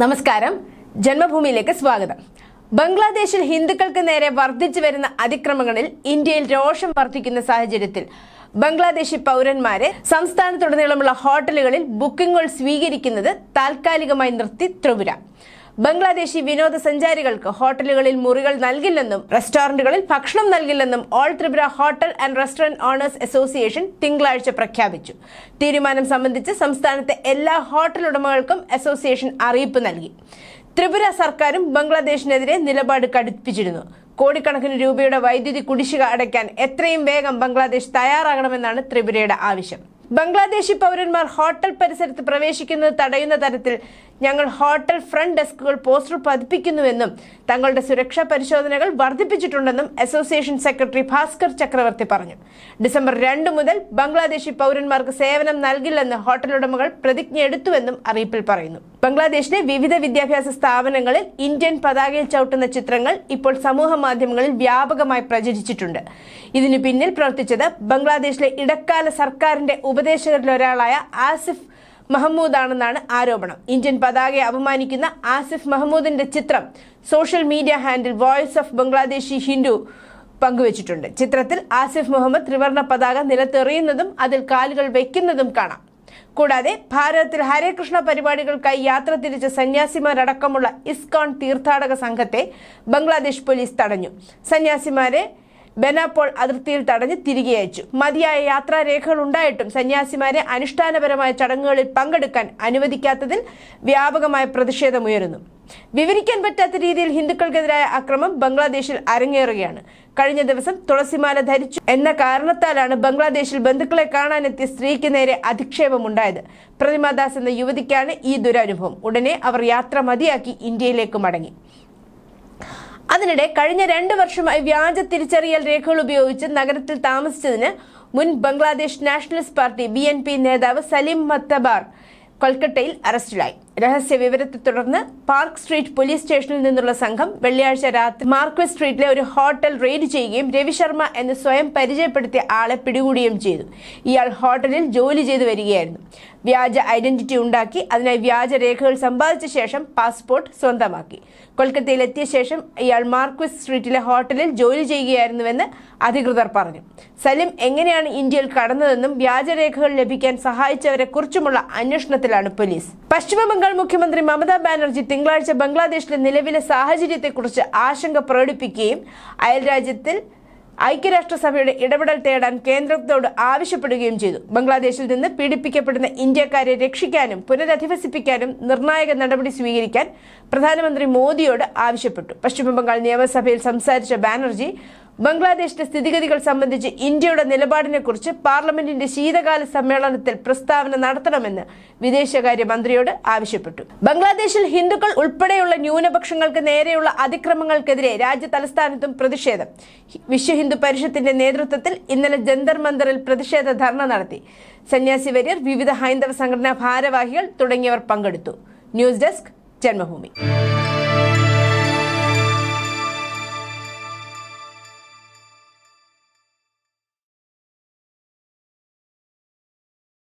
നമസ്കാരം. ജന്മഭൂമിയിലേക്ക് സ്വാഗതം. ബംഗ്ലാദേശിൽ ഹിന്ദുക്കൾക്ക് നേരെ വർദ്ധിച്ചു വരുന്ന അതിക്രമങ്ങളിൽ ഇന്ത്യയിൽ രോഷം വർദ്ധിക്കുന്ന സാഹചര്യത്തിൽ ബംഗ്ലാദേശി പൗരന്മാരെ സംസ്ഥാനത്തുടനീളമുള്ള ഹോട്ടലുകളിൽ ബുക്കിംഗുകൾ സ്വീകരിക്കുന്നത് താൽക്കാലികമായി നിർത്തി ത്രിപുര. ബംഗ്ലാദേശി വിനോദസഞ്ചാരികൾക്ക് ഹോട്ടലുകളിൽ മുറികൾ നൽകില്ലെന്നും റെസ്റ്റോറന്റുകളിൽ ഭക്ഷണം നൽകില്ലെന്നും all Tripura hotel and restaurant owners association തിങ്കളാഴ്ച പ്രഖ്യാപിച്ചു. തീരുമാനം സംബന്ധിച്ച് സംസ്ഥാനത്തെ എല്ലാ ഹോട്ടൽ ഉടമകൾക്കും അസോസിയേഷൻ അറിയിപ്പ് നൽകി. ത്രിപുര സർക്കാരും ബംഗ്ലാദേശിനെതിരെ നിലപാട് കടുപ്പിച്ചിരുന്നു. കോടിക്കണക്കിന് രൂപയുടെ വൈദ്യുതി കുടിശ്ശിക അടയ്ക്കാൻ എത്രയും വേഗം ബംഗ്ലാദേശ് തയ്യാറാകണമെന്നാണ് ത്രിപുരയുടെ ആവശ്യം. ബംഗ്ലാദേശി പൗരന്മാർ ഹോട്ടൽ പരിസരത്ത് പ്രവേശിക്കുന്നത് തടയുന്ന തരത്തിൽ ഞങ്ങൾ ഹോട്ടൽ ഫ്രണ്ട് ഡെസ്കുകൾ പോസ്റ്റർ പതിപ്പിക്കുന്നുവെന്നും തങ്ങളുടെ സുരക്ഷാ പരിശോധനകൾ വർദ്ധിപ്പിച്ചിട്ടുണ്ടെന്നും അസോസിയേഷൻ സെക്രട്ടറി ഭാസ്കർ ചക്രവർത്തി പറഞ്ഞു. ഡിസംബർ രണ്ട് മുതൽ ബംഗ്ലാദേശി പൗരന്മാർക്ക് സേവനം നൽകില്ലെന്ന് ഹോട്ടൽ ഉടമകൾ പ്രതിജ്ഞ എടുത്തുവെന്നും അറിയിപ്പിൽ പറയുന്നു. ബംഗ്ലാദേശിലെ വിവിധ വിദ്യാഭ്യാസ സ്ഥാപനങ്ങളിൽ ഇന്ത്യൻ പതാകയിൽ ചവിട്ടുന്ന ചിത്രങ്ങൾ ഇപ്പോൾ സമൂഹ മാധ്യമങ്ങളിൽ വ്യാപകമായി പ്രചരിച്ചിട്ടുണ്ട്. ഇതിനു പിന്നിൽ പ്രവർത്തിച്ചത് ബംഗ്ലാദേശിലെ ഇടക്കാല സർക്കാരിന്റെ ഉപദേശകരിലൊരാളായ ആസിഫ് മഹമ്മൂദാണെന്നാണ് ആരോപണം. ഇന്ത്യൻ പതാകയെ അപമാനിക്കുന്ന ആസിഫ് മഹമ്മൂദിന്റെ ചിത്രം social media handle voice of Bangladeshi Hindu പങ്കുവച്ചിട്ടുണ്ട്. ചിത്രത്തിൽ ആസിഫ് മുഹമ്മദ് ത്രിവർണ പതാക നിലത്തെറിയുന്നതും അതിൽ കാലുകൾ വയ്ക്കുന്നതും കാണാം. കൂടാതെ ഭാരതത്തിൽ ഹരേകൃഷ്ണ പരിപാടികൾക്കായി യാത്ര തിരിച്ച സന്യാസിമാരടക്കമുള്ള ഇസ്കോൺ തീർത്ഥാടക സംഘത്തെ ബംഗ്ലാദേശ് പോലീസ് തടഞ്ഞു. സന്യാസിമാരെ ബെനാപ്പോൾ അതിർത്തിയിൽ തടഞ്ഞ് തിരികെ അയച്ചു. മതിയായ യാത്രാരേഖകൾ ഉണ്ടായിട്ടും സന്യാസിമാരെ അനുഷ്ഠാനപരമായ ചടങ്ങുകളിൽ പങ്കെടുക്കാൻ അനുവദിക്കാത്തതിൽ വ്യാപകമായ പ്രതിഷേധമുയരുന്നു. വിവരിക്കാൻ പറ്റാത്ത രീതിയിൽ ഹിന്ദുക്കൾക്കെതിരായ അക്രമം ബംഗ്ലാദേശിൽ അരങ്ങേറുകയാണ്. കഴിഞ്ഞ ദിവസം തുളസിമാല ധരിച്ചു എന്ന കാരണത്താലാണ് ബംഗ്ലാദേശിൽ ബന്ധുക്കളെ കാണാനെത്തിയ സ്ത്രീക്ക് നേരെ അധിക്ഷേപമുണ്ടായത്. പ്രതിമാദാസ് എന്ന യുവതിക്കാണ് ഈ ദുരനുഭവം. ഉടനെ അവർ യാത്ര മതിയാക്കി ഇന്ത്യയിലേക്ക് മടങ്ങി. അതിനിടെ കഴിഞ്ഞ രണ്ട് വർഷമായി വ്യാജ തിരിച്ചറിയൽ രേഖകൾ ഉപയോഗിച്ച് നഗരത്തിൽ താമസിച്ചതിന് മുൻ ബംഗ്ലാദേശ് നാഷണലിസ്റ്റ് പാർട്ടി ബി നേതാവ് സലീം മത്തബാർ കൊൽക്കത്തയിൽ അറസ്റ്റിലായി. രഹസ്യ വിവരത്തെ തുടർന്ന് പാർക്ക് സ്ട്രീറ്റ് പോലീസ് സ്റ്റേഷനിൽ നിന്നുള്ള സംഘം വെള്ളിയാഴ്ച രാത്രി മാർക്വസ് സ്ട്രീറ്റിലെ ഒരു ഹോട്ടൽ റെയ്ഡ് ചെയ്യുകയും രവി ശർമ്മ എന്ന് സ്വയം പരിചയപ്പെടുത്തിയ ആളെ പിടികൂടുകയും ചെയ്തു. ഇയാൾ ഹോട്ടലിൽ ജോലി ചെയ്തു വരികയായിരുന്നു. വ്യാജ ഐഡന്റിറ്റി ഉണ്ടാക്കി അതിനായി വ്യാജ രേഖകൾ സമ്പാദിച്ച ശേഷം പാസ്പോർട്ട് സ്വന്തമാക്കി. കൊൽക്കത്തയിൽ എത്തിയ ശേഷം ഇയാൾ മാർക്വസ് സ്ട്രീറ്റിലെ ഹോട്ടലിൽ ജോലി ചെയ്യുകയായിരുന്നുവെന്ന് അധികൃതർ പറഞ്ഞു. സലിം എങ്ങനെയാണ് ഇന്ത്യയിൽ കടന്നതെന്നും വ്യാജരേഖകൾ ലഭിക്കാൻ സഹായിച്ചവരെ കുറിച്ചുമുള്ള അന്വേഷണത്തിലാണ് പോലീസ്. പശ്ചിമബംഗാൾ മുഖ്യമന്ത്രി മമതാ ബാനർജി തിങ്കളാഴ്ച ബംഗ്ലാദേശിലെ നിലവിലെ സാഹചര്യത്തെക്കുറിച്ച് ആശങ്ക പ്രകടിപ്പിക്കുകയും അയൽരാജ്യത്തിൽ ഐക്യരാഷ്ട്രസഭയുടെ ഇടപെടൽ തേടാൻ കേന്ദ്രത്തോട് ആവശ്യപ്പെടുകയും ചെയ്തു. ബംഗ്ലാദേശിൽ നിന്ന് പീഡിപ്പിക്കപ്പെടുന്ന ഇന്ത്യക്കാരെ രക്ഷിക്കാനും പുനരധിവസിപ്പിക്കാനും നിർണായക നടപടി സ്വീകരിക്കാൻ പ്രധാനമന്ത്രി മോദിയോട് ആവശ്യപ്പെട്ടു. പശ്ചിമബംഗാൾ നിയമസഭയിൽ സംസാരിച്ച ബാനർജി ബംഗ്ലാദേശിലെ സ്ഥിതിഗതികൾ സംബന്ധിച്ച് ഇന്ത്യയുടെ നിലപാടിനെക്കുറിച്ച് പാർലമെന്റിന്റെ ശീതകാല സമ്മേളനത്തിൽ പ്രസ്താവന നടത്തണമെന്ന് വിദേശകാര്യ മന്ത്രിയോട് ആവശ്യപ്പെട്ടു. ബംഗ്ലാദേശിൽ ഹിന്ദുക്കൾ ഉൾപ്പെടെയുള്ള ന്യൂനപക്ഷങ്ങൾക്ക് നേരെയുള്ള അതിക്രമങ്ങൾക്കെതിരെ രാജ്യ തലസ്ഥാനത്തും പ്രതിഷേധം. വിശ്വ ഹിന്ദു പരിഷത്തിന്റെ നേതൃത്വത്തിൽ ഇന്നലെ ജന്തർ മന്ദറിൽ പ്രതിഷേധ ധർണ നടത്തി. സന്യാസി വര്യർ വിവിധ ഹൈന്ദവ സംഘടനാ ഭാരവാഹികൾ തുടങ്ങിയവർ പങ്കെടുത്തു. News desk Janmabhumi.